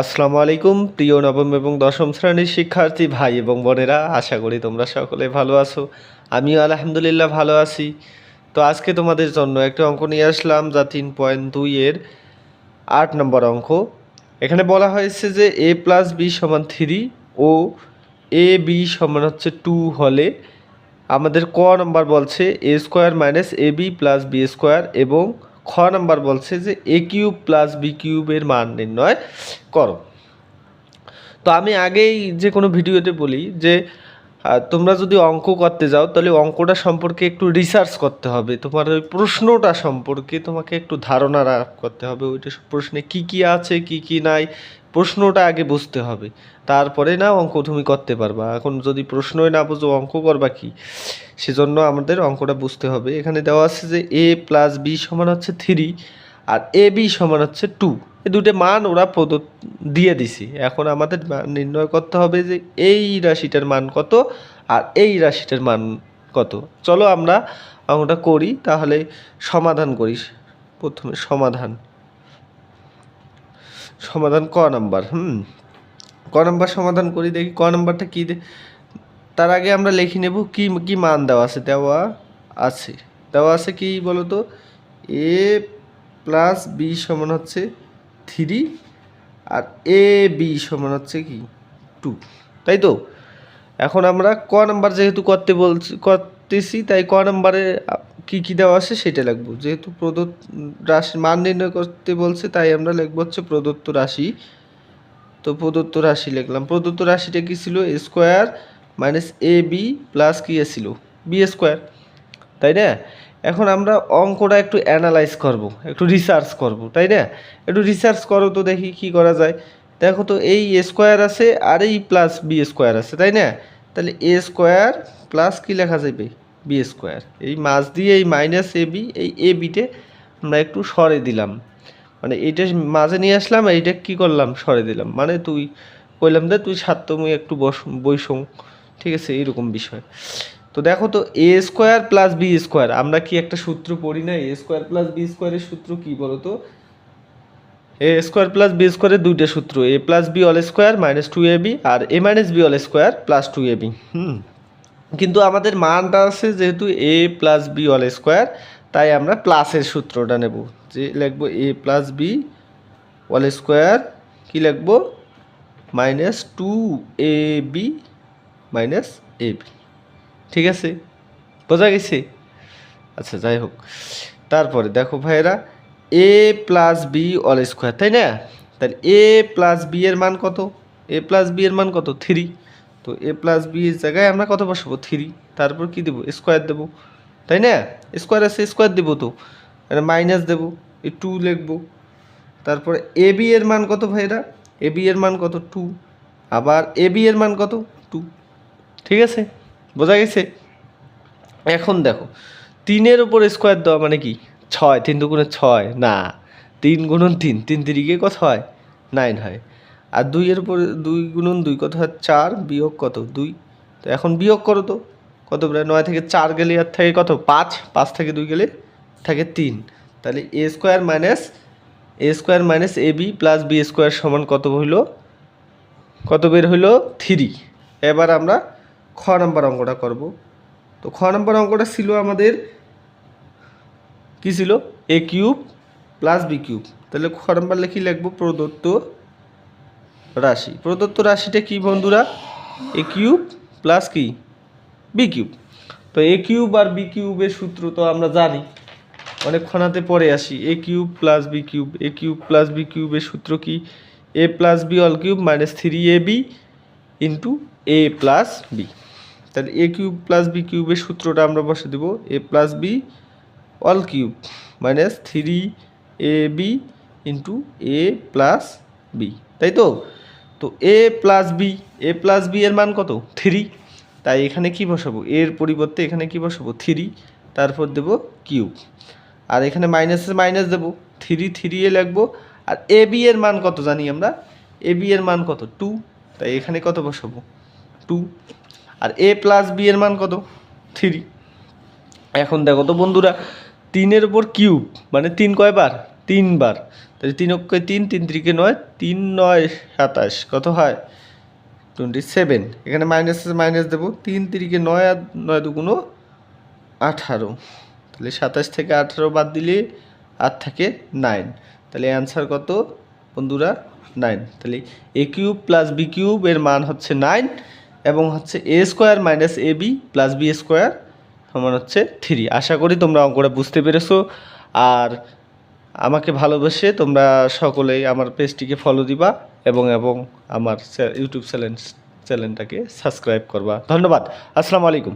আসসালামু আলাইকুম, প্রিয় নবম এবং দশম শ্রেণির শিক্ষার্থী ভাই এবং বোনেরা, আশা করি তোমরা সকলে ভালো আছো। আমিও আলহামদুলিল্লাহ ভালো আছি। তো আজকে তোমাদের জন্য একটা অঙ্ক নিয়ে আসলাম যা তিন পয়েন্ট দুইয়ের আট নম্বর অঙ্ক। এখানে বলা হয়েছে যে এ প্লাস বি সমান থ্রি ও এ বি সমান হচ্ছে টু হলে আমাদের ক নম্বর বলছে A square minus A B plus B square এবং খ নাম্বার বলছে যে এ কিউব প্লাস বি কিউবের মান নির্ণয় করো। তো আমি আগেই যে কোনো ভিডিওতে বলি যে তোমরা যদি অঙ্ক করতে যাও, তাহলে অঙ্কটা সম্পর্কে একটু রিসার্চ করতে হবে। তোমার ওই প্রশ্নটা সম্পর্কে তোমাকে একটু ধারণা করতে হবে, ওইটা প্রশ্নে কি কি আছে, কি কি নাই প্রশ্নটা আগে বুঝতে হবে। তারপরে না অঙ্ক তুমি করতে পারবা। এখন যদি প্রশ্নই না বুঝো, অঙ্ক করবা কি? সেজন্য আমাদের অঙ্কটা বুঝতে হবে। এখানে দেওয়া আছে যে এ প্লাস বি সমান হচ্ছে থ্রি আর এ বি সমান হচ্ছে টু এই দুটো মান ওরা প্রদত্ত, দিয়ে দিছে। এখন আমাদের নির্ণয় করতে হবে যে এই রাশিটার মান কত আর এই রাশিটার মান কত। চলো আমরা অঙ্কটা করি, তাহলে সমাধান করি। প্রথমে সমাধান। সমাধান ক নাম্বার, হুম? ক নাম্বার সমাধান করি, দেখি ক নাম্বারটা কী তার আগে আমরা লিখে নেব কি কি মান দেওয়া আছে দেওয়া আছে। দেওয়া আছে কি বলতো? এ প্লাস বি সমান হচ্ছে থ্রি আর এ বি সমান হচ্ছে কি? টু। তাই তো? এখন আমরা ক নাম্বার যেহেতু করতে বলছি করতেছি, তাই ক নাম্বারে কি কি দেওয়া আছে সেটা লিখব যেহেতু প্রদত্ত রাশি মান নির্ণয় করতে বলছে, তাই আমরা লিখব হচ্ছে প্রদত্ত রাশি। তো প্রদত্ত রাশি লিখলাম। প্রদত্ত রাশিটা কি ছিল? Square minus A B plus কি ছিল? বি স্কোয়ার তাই না? এখন আমরা অঙ্কটা একটু অ্যানালাইজ করব, একটু রিসার্চ করব, তাই না? একটু রিসার্চ করো তো দেখি কি করা যায়। দেখো তো এই স্কোয়ার আছে আর এই প্লাস বি স্কোয়ার আছে, তাই না? তাহলে এ স্কোয়ার প্লাস কি লেখা যাবে বি স্কোয়ার এই মাছ দিয়ে এই মাইনাস এ বি এই এ বিটে আমরা একটু সরে দিলাম। মানে এইটা মাঝে নিয়ে আসলাম এইটা কি করলাম? সরে দিলাম। মানে তুই কইলাম দে তুই ছাত্র মুই একটু বস বৈষং ঠিক আছে? এরকম বিষয়। তো দেখো তো A square plus B square আমরা কি একটা সূত্র পড়ি না? এ স্কোয়ার প্লাস বি স্কোয়ারের সূত্র কি বলো তো এ স্কোয়ার প্লাস বি স্কোয়ারের দুইটা সূত্র। A plus B all square minus two A B R A minus B all square plus two A B হুম? কিন্তু আমাদের মানটা আছে যেহেতু A plus B all square তাই আমরা প্লাসের সূত্রটা নেব। যে লিখব A plus B all square কী লিখব? Minus two A B minus A B ঠিক আছে? বোঝা গেছে? আচ্ছা যাই হোক। তারপরে দেখো ভাইয়েরা A plus B all square তাই না? তাহলে এ প্লাস বি এর মান কত? এ প্লাস বি এর মান কত? থ্রি তো এ প্লাস বি এর জায়গায় আমরা কত বসাবো? থ্রি তারপর কি দেবো? স্কোয়ার দেবো। তাই না? স্কোয়ার আছে স্কোয়ার দেবো তো। মাইনাস দেবো, এই টু লিখব। তারপরে এ বি এর মান কত ভাইরা এ বি এর মান কত? টু আবার এ বি এর মান কত? টু ঠিক আছে? বোঝা গেছে? এখন দেখো, তিনের উপর স্কোয়ার দেওয়া মানে কি? ছয়। তিন দুগুণে ছয়। না। তিন গুণন তিন। তিন তিরিকে কত হয়? নাইন হয়। আর দুইয়ের উপর দুই গুণন দুই কত হয়? চার বিয়োগ কত? দুই। তো এখন বিয়োগ করো তো। কত প্রায় নয় থেকে চার গেলে আর থাকে কত? পাঁচ। পাঁচ থেকে দুই গেলে থাকে তিন। তাহলে A square minus A square minus A B plus B square সমান কত হইল? কত বের হইল? থ্রি এবার আমরা খ নাম্বার অঙ্কটা করব। তো খ নাম্বার অঙ্কটা ছিল আমাদের কি ছিল? A cube plus B cube তাহলে খ নাম্বার লিখি লিখব প্রদত্ত রাশি। প্রদত্ত রাশিটা কি বন্ধুরা? এ কিউব প্লাস কি? বি কিউব তো এ কিউব আর বি কিউবের সূত্র তো আমরা জানি। অনেকক্ষণাতে পরে আসি। A cube plus B cube A cube plus B কিউবের সূত্র কি? A plus B all cube minus three A B into A plus B তাহলে এ কিউব প্লাস বি কিউবের সূত্রটা আমরা বসে দেবো। A plus B all cube minus three A B into A plus B তাই তো? তো A plus B A plus B এর মান কত? থ্রি তাই এখানে কি বসাবো? এর পরিবর্তে এখানে কি বসাবো? থ্রি তারপর দেবো কিউব আর এখানে মাইনাসে মাইনাস দেবো। থ্রি থ্রি এ লিখব। আর এ বি এর মান কত জানি আমরা? এ বি এর মান কত? টু তাই এখানে কত বসাবো? টু আর এ প্লাস বি এর মান কত? থ্রি এখন দেখো তো বন্ধুরা, তিনের উপর কিউব মানে তিন কয়বার? তিনবার। তাহলে তিন অক্ষয় তিন তিন ত্রিকে নয়, তিন নয় সাতাশ। কত হয়? টোয়েন্টি সেভেন এখানে মাইনাস মাইনাস দেবো। তিন তিরিকে নয় আর নয় দুগুণো আঠারো। তাহলে সাতাশ থেকে আঠারো বাদ দিলে আর থাকে নাইন তাহলে অ্যান্সার কত? বন্ধুরা নাইন তাহলে A cube plus B cube এর মান হচ্ছে নাইন এবং হচ্ছে A square minus A B plus B square সমান হচ্ছে থ্রি আশা করি তোমরা অঙ্কটা বুঝতে পেরেছ। আর আমাকে ভালোবেসে তোমরা সকলেই আমার পেজটিকে ফলো দিবা এবং এবং আমার ইউটিউব চ্যানেল চ্যানেলটাকে সাবস্ক্রাইব করবা। ধন্যবাদ। আসসালামু আলাইকুম।